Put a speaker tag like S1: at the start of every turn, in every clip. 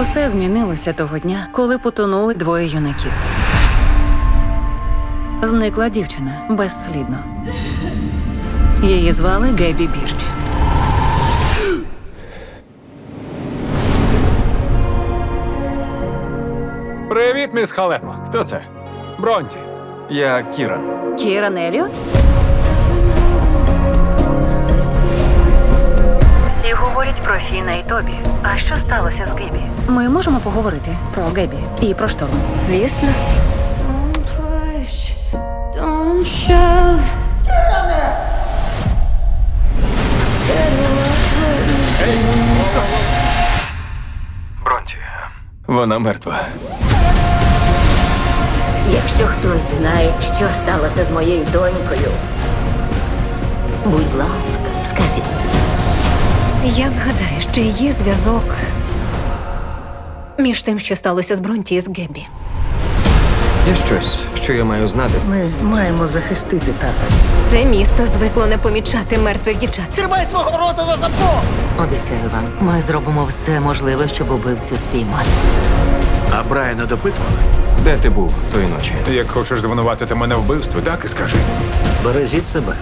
S1: Усе змінилося того дня, коли потонули двоє юнаків. Зникла дівчина безслідно. Її звали Гебі Бірч.
S2: Привіт, міс Халепо.
S3: Хто це?
S2: Бронті.
S3: Я Кіран.
S1: Кіран Еліот? Всі говорять про Фіна і Тобі. А що сталося з Гебі? Ми можемо поговорити про Гебі і про шторм.
S4: Звісно,
S5: Don't push, don't shove.
S3: Бронті. Вона мертва.
S4: якщо хтось знає, що сталося з моєю донькою, будь ласка.
S6: Як гадаєш, чи є зв'язок між тим, що сталося з Бронті і з Гебі?
S3: Є щось, що я маю знати.
S7: Ми маємо захистити тата.
S6: Це місто звикло не помічати мертвих дівчат.
S7: Тримай свого рота за замко!
S4: Обіцяю вам, ми зробимо все можливе, щоб убивцю спіймати.
S2: А Брайана допитували?
S3: Де ти був тої ночі?
S2: Як хочеш звинуватити мене в вбивстві, так і скажи.
S8: Бережіть себе.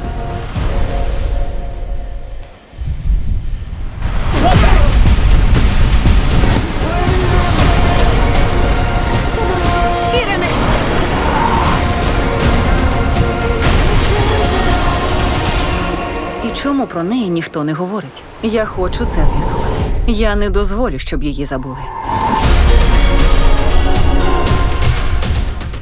S1: Чому про неї ніхто не говорить? Я хочу це з'ясувати. Я не дозволю, щоб її забули.